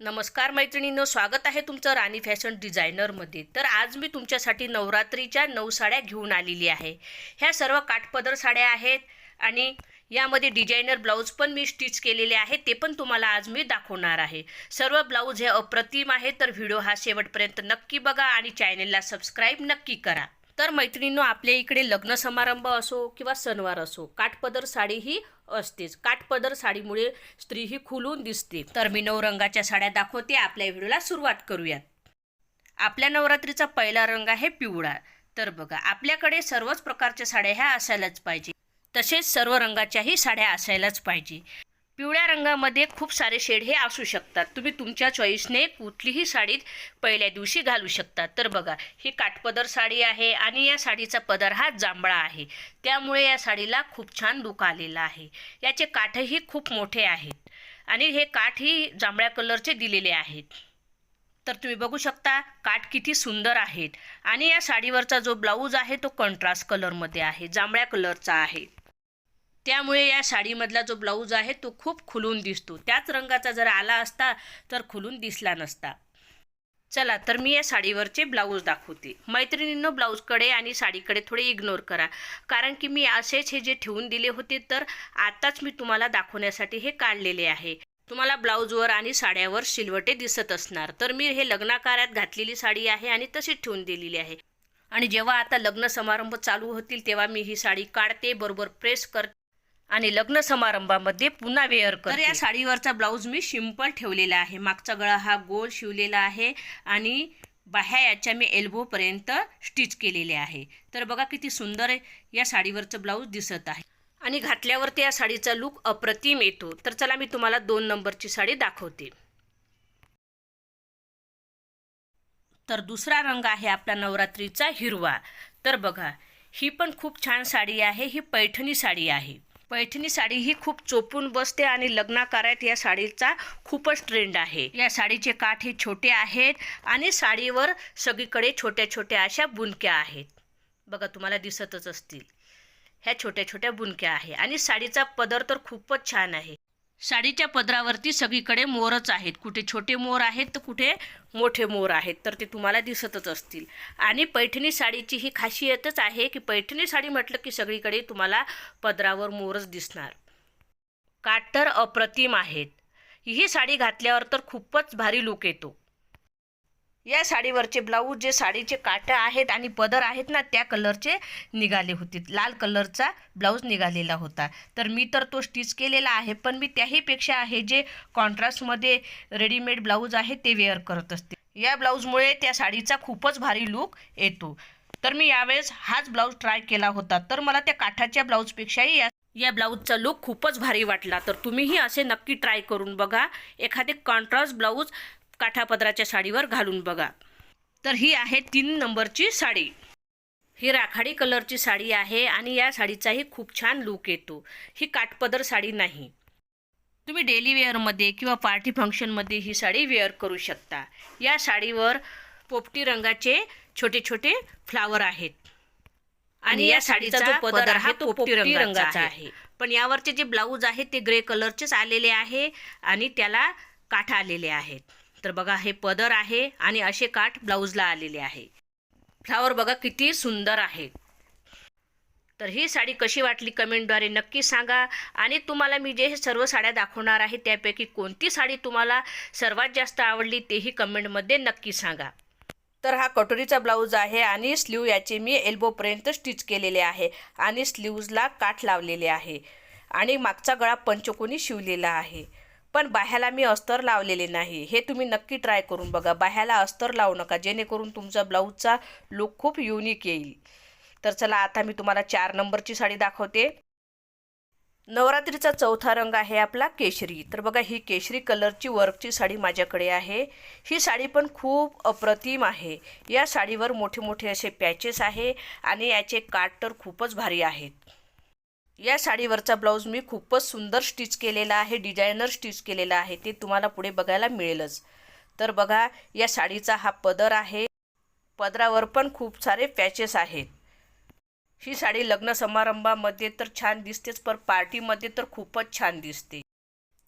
नमस्कार मैत्रिणींनो स्वागत आहे तुमचं राणी फॅशन डिझायनरमध्ये. तर आज मी तुमच्यासाठी नवरात्रीच्या नऊ साड्या घेऊन आलेली आहे. ह्या सर्व काठपदर साड्या आहेत आणि यामध्ये डिझायनर ब्लाऊज पण मी स्टिच केलेले आहे ते पण तुम्हाला आज मी दाखवणार आहे. सर्व ब्लाऊज हे अप्रतिम आहे तर व्हिडिओ हा शेवटपर्यंत नक्की बघा आणि चॅनेलला सबस्क्राईब नक्की करा. तर मैत्रिणींनो आपल्या इकडे लग्न समारंभ असो किंवा सणवार असो काठपदर साडी ही असतेच. काठपदर साडीमुळे स्त्री ही खुलून दिसते. तर मी नऊ रंगाच्या साड्या दाखवते. आपल्या व्हिडिओला सुरुवात करूयात. आपल्या नवरात्रीचा पहिला रंग आहे पिवळा. तर बघा आपल्याकडे सर्वच प्रकारच्या साड्या ह्या असायलाच पाहिजे. तसेच सर्व रंगाच्याही साड्या असायलाच पाहिजे. पिवळ्या रंगामध्ये खूप सारे शेड हे असू शकतात. तुम्ही तुमच्या चॉईसने कुठलीही साडीत पहिल्या दिवशी घालू शकता तर बघा ही काठपदर साडी आहे आणि या साडीचा पदर हा जांभळा आहे. त्यामुळे या साडीला खूप छान दुख आलेला आहे. याचे काठही खूप मोठे आहेत आणि हे काठही जांभळ्या कलरचे दिलेले आहेत. तर तुम्ही बघू शकता काठ किती सुंदर आहेत. आणि या साडीवरचा जो ब्लाऊज आहे तो कंट्रास्ट कलरमध्ये आहे जांभळ्या कलरचा आहे. त्यामुळे या साडीमधला जो ब्लाऊज आहे तो खूप खुलून दिसतो. त्याच रंगाचा जर आला असता तर खुलून दिसला नसता. चला तर मी या साडीवरचे ब्लाऊज दाखवते. मैत्रिणींनो ब्लाऊजकडे आणि साडीकडे थोडे इग्नोर करा. कारण की मी असेच हे जे ठेवून दिले होते तर आताच मी तुम्हाला दाखवण्यासाठी हे काढलेले आहे. तुम्हाला ब्लाऊजवर आणि साड्यावर शिलवटे दिसत असणार. तर मी हे लग्नाकारात घातलेली साडी आहे आणि तशीच ठेवून दिलेली आहे. आणि जेव्हा आता लग्न समारंभ चालू होतील तेव्हा मी ही साडी काढते बरोबर प्रेस करते. आणि लग्न समारंभामध्ये पुन्हा वेअर करते तर या साडीवरचा ब्लाऊज मी सिंपल ठेवलेला आहे. मागचा गळा हा गोल शिवलेला आहे आणि बाह्या याच्या मी एल्बोपर्यंत स्टिच केलेले आहे. तर बघा किती सुंदर या साडीवरचं ब्लाऊज दिसत आहे. आणि घातल्यावरती या साडीचा लुक अप्रतिम येतो. तर चला मी तुम्हाला दोन नंबरची साडी दाखवते. तर दुसरा रंग आहे आपला नवरात्रीचा हिरवा. तर बघा ही पण खूप छान साडी आहे. ही पैठणी साडी आहे. पैठणी साडी ही खूप चोपून बसते आणि लग्नाकारात या साडीचा खूपच ट्रेंड आहे. या साडीचे काठ हे छोटे आहेत आणि साडीवर सगळीकडे छोट्या छोट्या अशा बुनक्या आहेत. बघा तुम्हाला दिसतच असतील. ह्या छोट्या छोट्या बुनक्या आहे आणि साडीचा पदर तर खूपच छान आहे. साडीच्या पदरावरती सगळीकडे मोरच आहेत. कुठे छोटे मोर आहेत तर कुठे मोठे मोर आहेत तर ते तुम्हाला दिसतच असतील. आणि पैठणी साडीची ही खासियतच आहे की पैठणी साडी म्हटलं की सगळीकडे तुम्हाला पदरावर मोरच दिसणार. काटर तर अप्रतिम आहेत. ही साडी घातल्यावर तर खूपच भारी लुक येतो. या साडीवरचे ब्लाऊज जे साडीचे काटं आहेत आणि पदर आहेत ना त्या कलरचे निघाले होते. लाल कलरचा ब्लाऊज निघालेला होता. तर मी तर तो स्टिच केलेला आहे पण मी त्याहीपेक्षा आहे जे कॉन्ट्रास्टमध्ये रेडीमेड ब्लाऊज आहे ते वेअर करत असते. या ब्लाऊजमुळे त्या साडीचा खूपच भारी लुक येतो. तर मी यावेळेस हाच ब्लाऊज ट्राय केला होता. तर मला त्या काठाच्या ब्लाऊजपेक्षाही या या ब्लाऊजचा लुक खूपच भारी वाटला. तर तुम्हीही असे नक्की ट्राय करून बघा. एखादे कॉन्ट्रास्ट ब्लाऊज काठापदराच्या साडीवर घालून बघा. तर ही आहे तीन नंबरची साडी. ही राखाडी कलरची साडी आहे आणि या साडीचाही खूप छान लुक येतो. ही काठपदर साडी नाही. तुम्ही डेली वेअरमध्ये किंवा पार्टी फंक्शनमध्ये ही साडी वेअर करू शकता. या साडीवर पोपटी रंगाचे छोटे छोटे फ्लावर आहेत. आणि या साडीचा जो पदर आहे तो पोपटी रंगाचा आहे. पण यावरचे जे ब्लाऊज आहे ते ग्रे कलरचेच आलेले आहे आणि त्याला काठ आलेले आहेत. तर बघा हे पदर आहे आणि असे काठ ब्लाऊजला आलेले आहे. फ्लावर बघा किती सुंदर आहे. तर ही साडी कशी वाटली कमेंटद्वारे नक्की सांगा. आणि तुम्हाला मी जे हे सर्व साड्या दाखवणार आहे त्यापैकी कोणती साडी तुम्हाला सर्वात जास्त आवडली तेही कमेंटमध्ये नक्की सांगा. तर हा कटोरीचा ब्लाऊज आहे आणि स्लीव याचे मी एल्बोपर्यंत स्टिच केलेले आहे आणि स्लीव्जला काठ लावलेले आहे. आणि मागचा गळा पंचकोनी शिवलेला आहे. पण बाह्याला मी अस्तर लावलेले नाही. हे तुम्ही नक्की ट्राय करून बघा. बाह्याला अस्तर लावू नका. जेणेकरून तुमचा ब्लाऊजचा लुक खूप युनिक येईल. तर चला आता मी तुम्हाला चार नंबरची साडी दाखवते. नवरात्रीचा चौथा रंग आहे आपला केशरी. तर बघा ही केशरी कलरची वर्कची साडी माझ्याकडे आहे. ही साडी पण खूप अप्रतिम आहे. या साडीवर मोठे मोठे असे पॅचेस आहे आणि याचे काट तर खूपच भारी आहेत. या साडीवरचा ब्लाऊज मी खूपच सुंदर स्टिच केलेला आहे डिझायनर स्टिच केलेला आहे ते तुम्हाला पुढे बघायला मिळेलच. तर बघा या साडीचा हा पदर आहे. पदरावर पण खूप सारे पॅचेस आहेत. ही साडी लग्न समारंभामध्ये तर छान दिसतेच पर पार्टीमध्ये तर खूपच छान दिसते.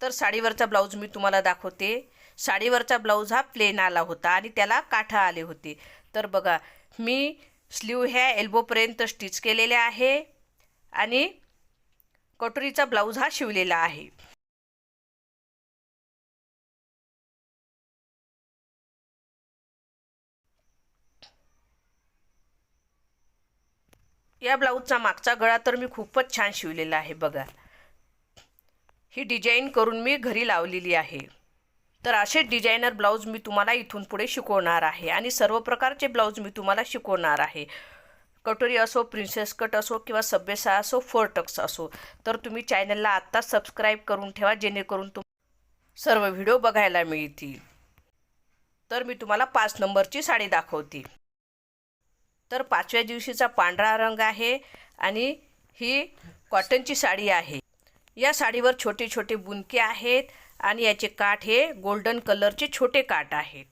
तर साडीवरचा ब्लाऊज मी तुम्हाला दाखवते. साडीवरचा ब्लाऊज हा प्लेन आला होता आणि त्याला काठा आले होते. तर बघा मी स्लीव ह्या एल्बोपर्यंत स्टिच केलेले आहे आणि कटोरीचा ब्लाऊज हा शिवलेला आहे. या ब्लाऊजचा मागचा गळा तर मी खूपच छान शिवलेला आहे बघा. ही डिझाईन करून मी घरी लावलेली आहे. तर असे डिझायनर ब्लाऊज मी तुम्हाला इथून पुढे शिकवणार आहे आणि सर्व प्रकारचे ब्लाऊज मी तुम्हाला शिकवणार आहे. कटोरी असो प्रिन्सेस कट असो किंवा सभ्यसा असो फोरटक्स असो तर तुम्ही चॅनलला आत्ताच सबस्क्राईब करून ठेवा जेणेकरून तुम सर्व व्हिडिओ बघायला मिळतील. तर मी तुम्हाला पाच नंबरची साडी दाखवते. तर पाचव्या दिवशीचा पांढरा रंग आहे आणि ही कॉटनची साडी आहे. या साडीवर छोटे छोटे बुनके आहेत आणि याचे काठ हे गोल्डन कलरचे छोटे काठ आहेत.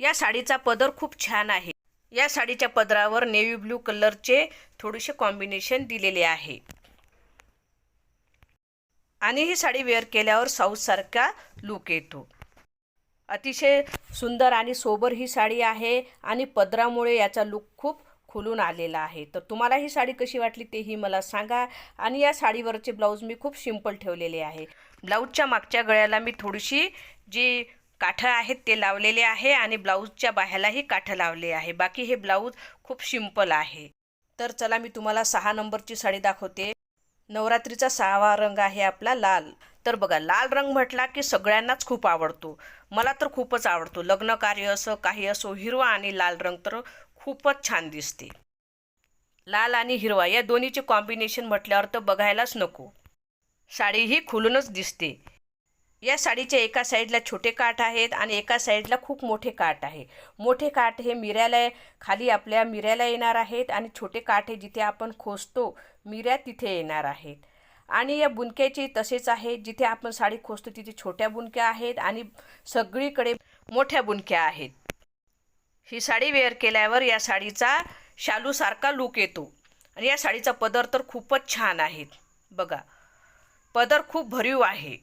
या साडीचा पदर खूप छान आहे. या साडीच्या पदरावर नेव्ही ब्लू कलरचे थोडेसे कॉम्बिनेशन दिलेले आहे. आणि ही साडी वेअर केल्यावर साऊथसारखा लुक येतो. अतिशय सुंदर आणि सोबर ही साडी आहे आणि पदरामुळे याचा लुक खूप खुलून आलेला आहे. तर तुम्हाला ही साडी कशी वाटली तेही मला सांगा आणि या साडीवरचे ब्लाऊज मी खूप सिंपल ठेवलेले आहे. ब्लाऊजच्या मागच्या गळ्याला मी थोडीशी जी काठं आहेत ते लावलेले आहे आणि ब्लाऊजच्या बाह्यालाही काठं लावले आहे. बाकी हे ब्लाऊज खूप सिंपल आहे. तर चला मी तुम्हाला सहा नंबरची साडी दाखवते. नवरात्रीचा सहावा रंग आहे आपला लाल. तर बघा लाल रंग म्हटला की सगळ्यांनाच खूप आवडतो. मला तर खूपच आवडतो. लग्न कार्य असं काही असो हिरवा आणि लाल रंग तर खूपच छान दिसते. लाल आणि हिरवा या दोन्हीचे कॉम्बिनेशन म्हटल्यावर तर बघायलाच नको. साडी ही खुलूनच दिसते. या साडीच्या एका साईडला छोटे काठ आहेत आणि एका साईडला खूप मोठे काठ आहे. मोठे काठ हे मिऱ्याला खाली आपल्या मिऱ्याला येणार आहेत आणि छोटे काठ हे जिथे आपण खोसतो मिऱ्या तिथे येणार आहेत. आणि या बुनक्याचे तसेच आहे जिथे आपण साडी खोसतो तिथे छोट्या बुनक्या आहेत आणि सगळीकडे मोठ्या बुनक्या आहेत. ही साडी वेअर केल्यावर या साडीचा शालूसारखा लूक येतो. आणि या साडीचा पदर तर खूपच छान आहेत बघा पदर खूप भरीव आहे.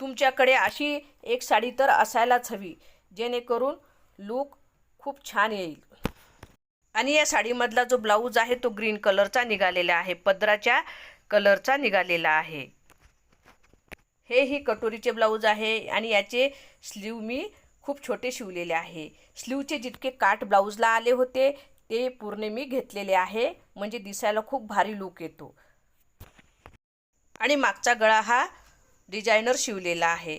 तुमच्याकडे अशी एक साडी तर असायलाच हवी जेणेकरून लूक खूप छान येईल. आणि या साडीमधला जो ब्लाऊज आहे तो ग्रीन कलरचा निघालेला आहे पदराच्या कलरचा निघालेला आहे. हे ही कटोरीचे ब्लाऊज आहे आणि याचे स्लीव मी खूप छोटे शिवलेले आहे. स्लीवचे जितके काठ ब्लाऊजला आले होते ते पूर्ण मी घेतलेले आहे म्हणजे दिसायला खूप भारी लूक येतो. आणि मागचा गळा हा डिझायनर शिवलेला आहे.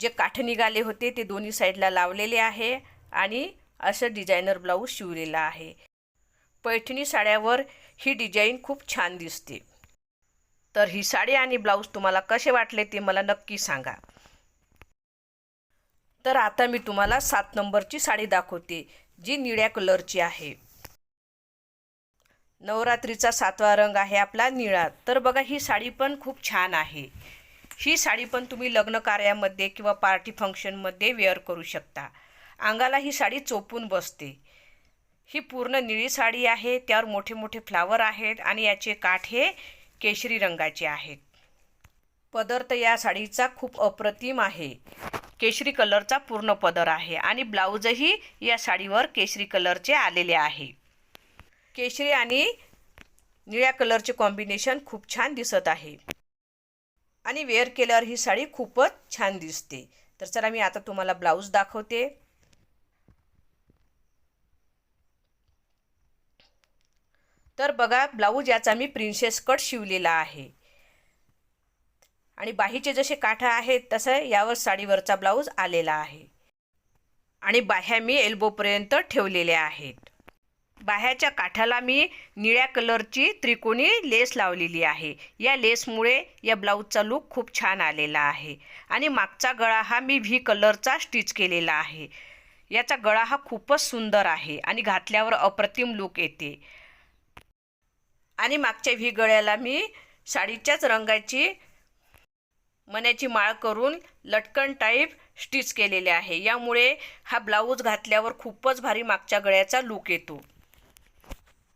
जे काठ निघाले होते ते दोन्ही साईडला लावलेले आहे आणि असं डिझायनर ब्लाऊज शिवलेला आहे. पैठणी साड्यावर ही डिझाईन खूप छान दिसते. तर ही साडी आणि ब्लाऊज तुम्हाला कसे वाटले ते मला नक्की सांगा. तर आता मी तुम्हाला सात नंबरची साडी दाखवते जी निळ्या कलरची आहे. नवरात्रीचा सातवा रंग आहे आपला निळा. तर बघा ही साडी पण खूप छान आहे. ही साडी पण तुम्ही लग्न कार्यामध्ये किंवा पार्टी फंक्शनमध्ये वेअर करू शकता. अंगाला ही साडी चोपून बसते. ही पूर्ण निळी साडी आहे त्यावर मोठे मोठे फ्लावर आहेत आणि याचे काठ हे केशरी रंगाचे आहेत. पदर तर या साडीचा खूप अप्रतिम आहे. केशरी कलरचा पूर्ण पदर आहे आणि ब्लाऊजही या साडीवर केशरी कलरचे आलेले आहे. केशरी आणि निळ्या कलरचे कॉम्बिनेशन खूप छान दिसत आहे. आणि वेअर केल्यावर ही साडी खूपच छान दिसते. तर चला मी आता तुम्हाला ब्लाऊज दाखवते. तर बघा ब्लाऊज याचा मी प्रिन्सेस कट शिवलेला आहे. आणि बाहीचे जसे काठा आहेत तसं यावर साडीवरचा ब्लाऊज आलेला आहे. आणि बाह्या मी एल्बोपर्यंत ठेवलेल्या आहेत. बाह्याच्या काठाला मी निळ्या कलरची त्रिकोणी लेस लावलेली आहे. या लेसमुळे या ब्लाऊजचा लूक खूप छान आलेला आहे. आणि मागचा गळा हा मी व्ही कलरचा स्टिच केलेला आहे. याचा गळा हा खूपच सुंदर आहे आणि घातल्यावर अप्रतिम लूक येते. आणि मागच्या व्ही गळ्याला मी साडीच्याच रंगाची मण्याची माळ करून लटकन टाईप स्टिच केलेले आहे. यामुळे हा ब्लाऊज घातल्यावर खूपच भारी मागच्या गळ्याचा लूक येतो.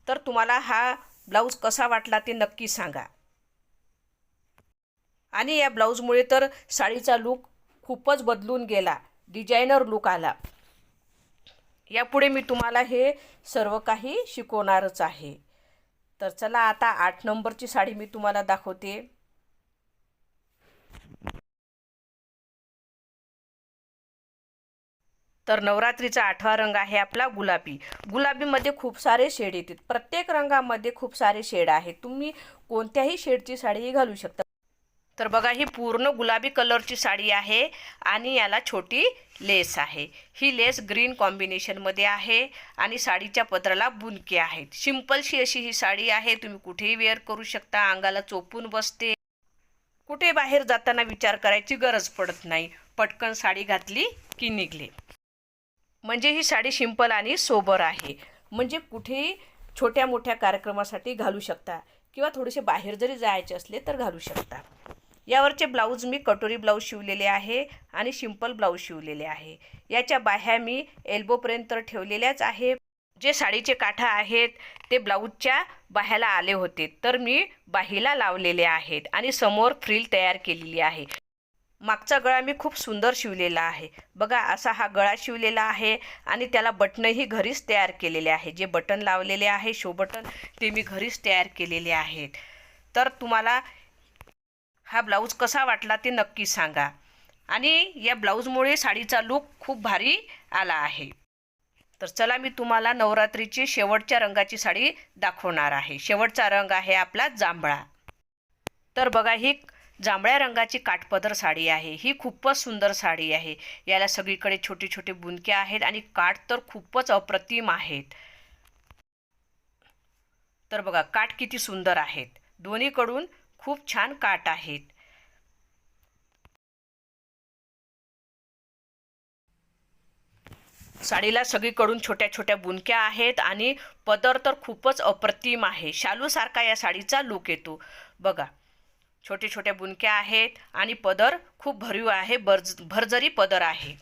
तर तुम्हाला हा ब्लाऊज कसा वाटला ते नक्की सांगा. आणि या ब्लाऊजमुळे तर साडीचा लूक खूपच बदलून गेला डिझायनर लूक आला. यापुढे मी तुम्हाला हे सर्व काही शिकवणारच आहे. तर चला आता आठ नंबरची साडी मी तुम्हाला दाखवते. तर नवरात्रीचा आठवा रंग आहे आपला गुलाबी. गुलाबीमध्ये खूप सारे शेड येतात. प्रत्येक रंगामध्ये खूप सारे शेड आहेत. तुम्ही कोणत्याही शेडची साडीही घालू शकता. तर बघा ही पूर्ण गुलाबी कलरची साडी आहे आणि याला छोटी लेस आहे. ही लेस ग्रीन कॉम्बिनेशनमध्ये आहे आणि साडीच्या पदराला बुनके आहेत. सिंपलशी अशी ही साडी आहे. तुम्ही कुठेही वेअर करू शकता. अंगाला चोपून बसते. कुठे बाहेर जाताना विचार करायची गरज पडत नाही. पटकन साडी घातली की निघले. म्हणजे ही साडी सिंपल आणि सोबर आहे. म्हणजे कुठेही छोट्या मोठ्या कार्यक्रमासाठी घालू शकता. किंवा थोडेसे बाहेर जरी जायचे असले तर घालू शकता. यावरचे ब्लाऊज मी कटोरी ब्लाऊज शिवलेले आहे आणि सिंपल ब्लाऊज शिवलेले आहे. याच्या बाह्या मी एल्बोपर्यंत तर ठेवलेल्याच आहे. जे साडीचे काठा आहेत ते ब्लाऊजच्या बाह्याला आले होते. तर मी बाहीला लावलेले आहेत आणि समोर फ्रिल तयार केलेली आहे. मागचा गळा मी खूप सुंदर शिवलेला आहे. बघा असा हा गळा शिवलेला आहे आणि त्याला बटनही घरीच तयार केलेले आहे. जे बटन लावलेले आहे शो बटन ते मी घरीच तयार केलेले आहेत. तर तुम्हाला हा ब्लाऊज कसा वाटला ते नक्की सांगा. आणि या ब्लाऊजमुळे साडीचा लूक खूप भारी आला आहे. तर चला मी तुम्हाला नवरात्रीची शेवटच्या रंगाची साडी दाखवणार आहे. शेवटचा रंग आहे आपला जांभळा. तर बघा ही जांभळ्या रंगाची काठपदर साडी आहे. ही खूपच सुंदर साडी आहे. याला सगळीकडे छोटे छोटे बुनके आहेत आणि काठ तर खूपच अप्रतिम आहेत. तर बघा काठ किती सुंदर आहेत. दोन्हीकडून खूप छान काठ आहेत. साडीला सगळीकडून छोट्या छोट्या बुनक्या आहेत आणि पदर तर खूपच अप्रतिम आहे. शालूसारखा या साडीचा लूक येतो. बघा छोटे छोट्या बुनक्या आहेत आणि पदर खूप भरीव आहे बर्ज भरजरी पदर आहे.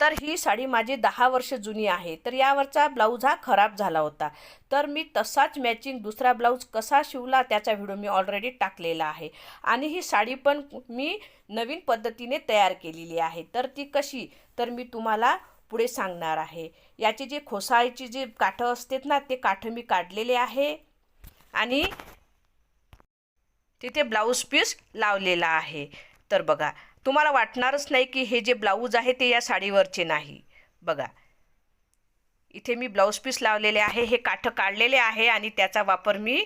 तर ही साडी माझी दहा वर्ष जुनी आहे. तर यावरचा ब्लाऊज हा खराब झाला होता. तर मी तसाच मॅचिंग दुसरा ब्लाऊज कसा शिवला त्याचा व्हिडिओ मी ऑलरेडी टाकलेला आहे. आणि ही साडी पण मी नवीन पद्धतीने तयार केलेली आहे. तर ती कशी? तर मी तुम्हाला पुढे सांगणार आहे. याची जी खोसाळीची जी काठं असतात ना ते काठं मी काढलेले आहे. आणि तिथे ब्लाऊज पीस लावलेला आहे. तर बघा तुम्हाला वाटणारच नाही की हे जे ब्लाऊज आहे ते या साडीवरचे नाही. बघा इथे मी ब्लाऊज पीस लावलेले आहे हे काठं काढलेले आहे आणि त्याचा वापर मी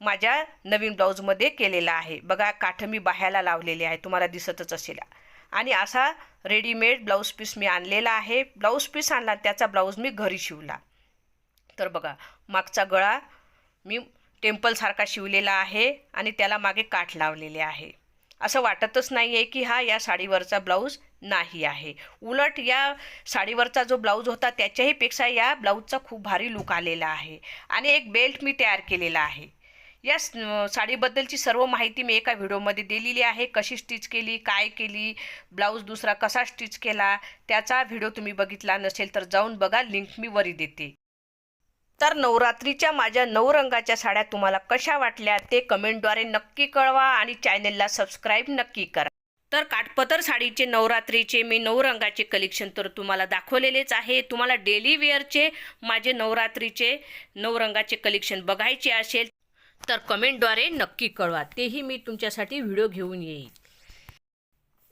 माझ्या नवीन ब्लाऊजमध्ये केलेला आहे. बघा काठं मी बाह्याला लावलेले आहे तुम्हाला दिसतच असेल. आणि असा रेडीमेड ब्लाऊज पीस मी आणलेला आहे. ब्लाऊज पीस आणला त्याचा ब्लाऊज मी घरी शिवला. तर बघा मागचा गळा मी टेम्पलसारखा शिवलेला आहे आणि त्याला मागे काठ लावलेले आहे. असं वाटतच नाही आहे की हा या साडीवरचा ब्लाऊज नाही आहे. उलट या साडीवरचा जो ब्लाऊज होता त्याच्याही पेक्षा या ब्लाऊजचा खूप भारी लुक आलेला आहे. आणि एक बेल्ट मी तयार केलेला आहे. या साडीबद्दलची सर्व माहिती मी एका व्हिडिओमध्ये दिलेली आहे. कशी स्टिच केली काय केली ब्लाऊज दुसरा कसा स्टिच केला त्याचा व्हिडिओ तुम्ही बघितला नसेल तर जाऊन बघा. लिंक मी वरी देते. तर नवरात्रीच्या माझ्या नऊ रंगाच्या साड्या तुम्हाला कशा वाटल्या ते कमेंटद्वारे नक्की कळवा आणि चॅनेलला सबस्क्राईब नक्की करा. तर काटपतर साडीचे नवरात्रीचे मी नऊ रंगाचे कलेक्शन तर तुम्हाला दाखवलेलेच आहे. तुम्हाला डेली वेअरचे माझे नवरात्रीचे नऊ रंगाचे कलेक्शन बघायचे असेल तर कमेंटद्वारे नक्की कळवा. तेही मी तुमच्यासाठी व्हिडिओ घेऊन येईल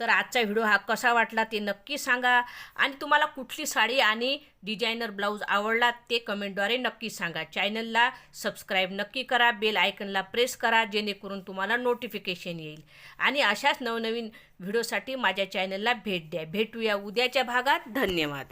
तर आजचा व्हिडिओ हा कसा वाटला ते नक्की सांगा. आणि तुम्हाला कुठली साडी आणि डिझायनर ब्लाऊज आवडला ते कमेंटद्वारे नक्की सांगा. चॅनलला सबस्क्राईब नक्की करा बेल आयकनला प्रेस करा जेणेकरून तुम्हाला नोटिफिकेशन येईल. आणि अशाच नवनवीन व्हिडिओसाठी माझ्या चॅनलला भेट द्या. भेटूया उद्याच्या भागात. धन्यवाद.